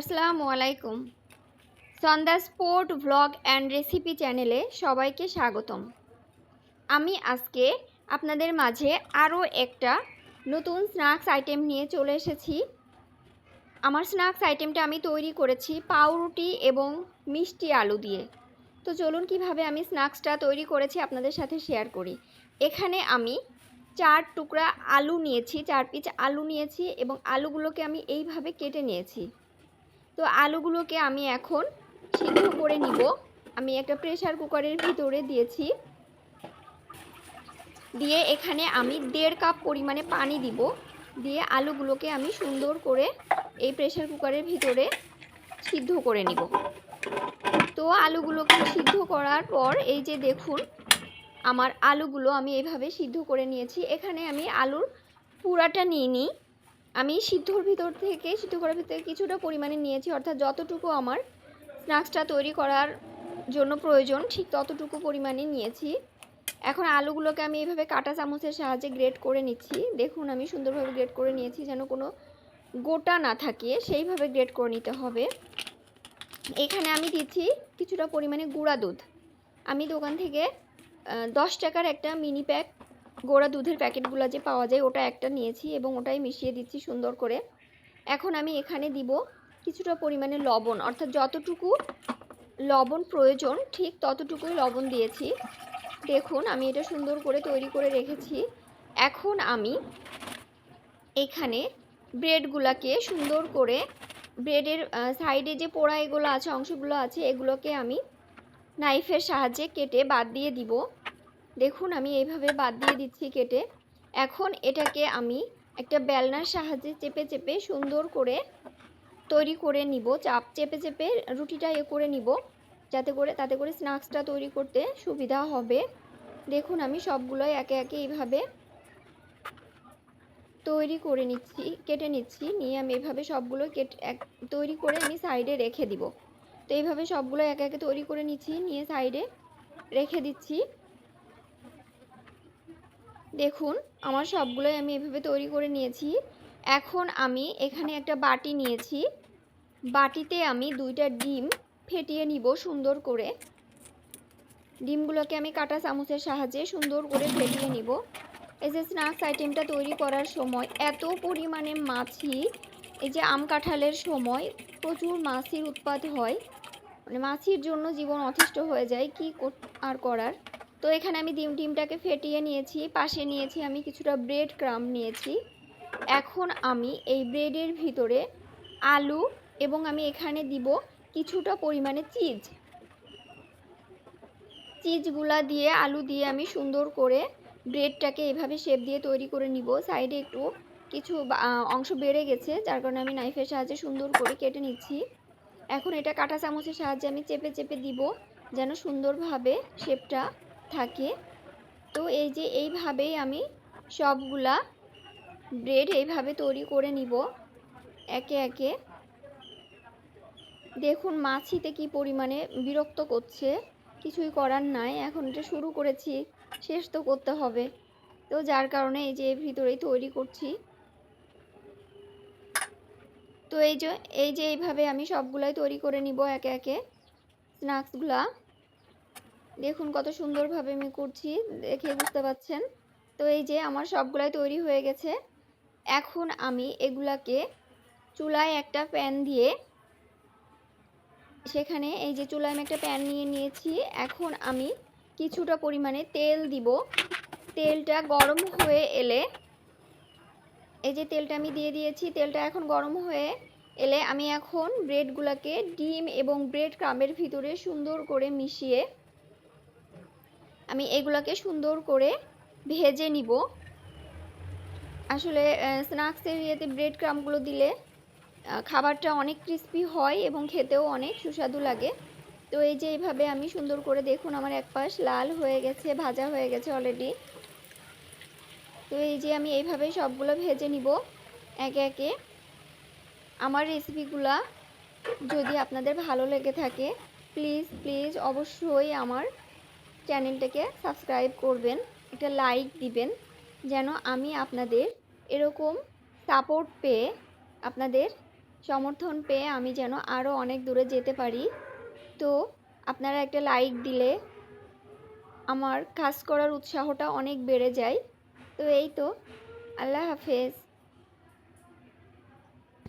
আসসালামু আলাইকুম। সন্ধ্যা sport vlog and recipe চ্যানেলে সবাইকে স্বাগতম। আমি আজকে আপনাদের মাঝে আরও একটা নতুন স্ন্যাক্স আইটেম নিয়ে চলে এসেছি। আমার স্ন্যাক্স আইটেমটা আমি তৈরি করেছি পাউরুটি এবং মিষ্টি আলু দিয়ে। তো চলুন কীভাবে আমি স্ন্যাক্সটা তৈরি করেছি আপনাদের সাথে শেয়ার করি। এখানে আমি চার টুকরা আলু নিয়েছি, চার পিস আলু নিয়েছি এবং আলুগুলোকে আমি এইভাবে কেটে নিয়েছি। তো আলুগুলোকে আমি এখন সিদ্ধ করে নিব। আমি একটা প্রেশার কুকারের ভিতরে দিয়েছি। দিয়ে এখানে আমি দেড় কাপ পরিমাণে পানি দিব। দিয়ে আলুগুলোকে আমি সুন্দর করে এই প্রেশার কুকারের ভিতরে সিদ্ধ করে নিব। তো আলুগুলোকে সিদ্ধ করার পর এই যে দেখুন, আমার আলুগুলো আমি এভাবে সিদ্ধ করে নিয়েছি। এখানে আমি আলুর পুরাটা নিয়ে নিই। আমি সিদ্ধর ভিতর থেকে, সিদ্ধ করার ভিতরে কিছুটা পরিমাণে নিয়েছি, অর্থাৎ যতটুকু আমার স্ন্যাক্সটা তৈরি করার জন্য প্রয়োজন, ঠিক ততটুকু পরিমাণে নিয়েছি। এখন আলুগুলোকে আমি এভাবে কাটা চামচের সাহায্যে গ্রেট করে নিচ্ছি। দেখুন, আমি সুন্দরভাবে গ্রেট করে নিয়েছি যেন কোনো গোটা না থাকে, সেইভাবে গ্রেট করে নিতে হবে। এখানে আমি দিচ্ছি কিছুটা পরিমাণে গুঁড়া দুধ। আমি দোকান থেকে দশ টাকার একটা মিনি প্যাক গোড়া দুধের প্যাকেটগুলো যে পাওয়া যায়, ওটা একটা নিয়েছি এবং ওটাই মিশিয়ে দিচ্ছি সুন্দর করে। এখন আমি এখানে দিব কিছুটা পরিমাণে লবণ। অর্থাৎ যতটুকু লবণ প্রয়োজন, ঠিক ততটুকুই লবণ দিয়েছি। দেখুন, আমি এটা সুন্দর করে তৈরি করে রেখেছি। এখন আমি এখানে ব্রেডগুলোকে সুন্দর করে ব্রেডের সাইডে যে পোড়া এগুলো আছে, অংশগুলো আছে, এগুলোকে আমি নাইফের সাহায্যে কেটে বাদ দিয়ে দিব। দেখুন, আমি এইভাবে বাদ দিয়ে দিচ্ছি কেটে। এখন এটাকে আমি একটা বেলনার সাহায্যে চেপে চেপে সুন্দর করে তৈরি করে নিব। চাপ চেপে চেপে রুটিটা এ করে নিব, যাতে করে, তাতে করে স্ন্যাক্সটা তৈরি করতে সুবিধা হবে। দেখুন, আমি সবগুলোই একে একে এইভাবে তৈরি করে নিচ্ছি, কেটে নিচ্ছি। নিয়ে আমি এভাবে সবগুলো কেটে, এক, তৈরি করে আমি সাইডে রেখে দিব। তো এইভাবে সবগুলো একে একে তৈরি করে নিচ্ছি, নিয়ে সাইডে রেখে দিচ্ছি। দেখুন, আমার সবগুলোই আমি এভাবে তৈরি করে নিয়েছি। এখন আমি এখানে একটা বাটি নিয়েছি। বাটিতে আমি দুইটা ডিম ফেটিয়ে নিব সুন্দর করে। ডিমগুলোকে আমি কাটা চামচের সাহায্যে সুন্দর করে ফেটিয়ে নিব। এই যে স্ন্যাক্স আইটেমটা তৈরি করার সময়, এত পরিমাণে মাছি, এই যে আম কাঁঠালের সময় প্রচুর মাছির উৎপাদ হয়। মানে মাছির জন্য জীবন অতিষ্ঠ হয়ে যায়, কি আর করার? তো এখানে আমি ডিম, ডিমটাকে ফেটিয়ে নিয়েছি, পাশে নিয়েছি আমি কিছুটা ব্রেড ক্রাম নিয়েছি। এখন আমি এই ব্রেডের ভিতরে আলু এবং আমি এখানে দিব কিছুটা পরিমাণে চিজ চিজগুলা দিয়ে, আলু দিয়ে আমি সুন্দর করে ব্রেডটাকে এভাবে শেপ দিয়ে তৈরি করে নিব। সাইডে একটু কিছু অংশ বেড়ে গেছে, যার কারণে আমি নাইফের সাহায্যে সুন্দর করে কেটে নিচ্ছি। এখন এটা কাঁটা চামচের সাহায্যে আমি চেপে চেপে দিব যেন সুন্দরভাবে শেপটা থাকে। তো এই যে এইভাবেই আমি সবগুলা ব্রেড এইভাবে তৈরি করে নিব একে একে। দেখুন মাছিতে কি পরিমাণে বিরক্ত করছে, কিছুই করার নাই, এখন এটা শুরু করেছি, শেষ তো করতে হবে। তো যার কারণে এই যে ভিতরেই তৈরি করছি। তো এই যে এই যে এইভাবে আমি সবগুলাই তৈরি করে নিব একে একে। স্ন্যাক্সগুলা দেখুন কত সুন্দরভাবে আমি করছি দেখে বুঝতে পাচ্ছেন। তো এই যে আমার সবগুলাই তৈরি হয়ে গেছে। এখন আমি এগুলাকে চুলায় একটা প্যান দিয়ে, সেখানে এই যে চুলায় আমি একটা প্যান নিয়ে নিয়েছি। এখন আমি কিছুটা পরিমাণে তেল দিব। তেলটা গরম হয়ে এলে, এই যে তেলটা আমি দিয়ে দিয়েছি, তেলটা এখন গরম হয়ে এলে আমি এখন ব্রেডগুলোকে ডিম এবং ব্রেড ক্রামের ভিতরে সুন্দর করে মিশিয়ে আমি এগুলোকে সুন্দর করে ভেজে নিব। আসলে স্ন্যাক্সের ইয়েতে ব্রেড ক্রামগুলো দিলে খাবারটা অনেক ক্রিস্পি হয় এবং খেতেও অনেক সুস্বাদু লাগে। তো এই যে এইভাবে আমি সুন্দর করে দেখুন আমার এক পাশ লাল হয়ে গেছে, ভাজা হয়ে গেছে অলরেডি তো এই যে আমি এইভাবে সবগুলো ভেজে নিব। একে একে আমার রেসিপিগুলা যদি আপনাদের ভালো লেগে থাকে প্লিজ প্লিজ অবশ্যই আমার চ্যানেলটাকে সাবস্ক্রাইব করবেন, একটা লাইক দিবেন, যেন আমি আপনাদের এরকম সাপোর্ট পেয়ে, আপনাদের সমর্থন পেয়ে আমি যেন আরও অনেক দূরে যেতে পারি। তো আপনারা একটা লাইক দিলে আমার কাজ করার উৎসাহটা অনেক বেড়ে যায়। তো এই তো, আল্লাহ হাফেজ।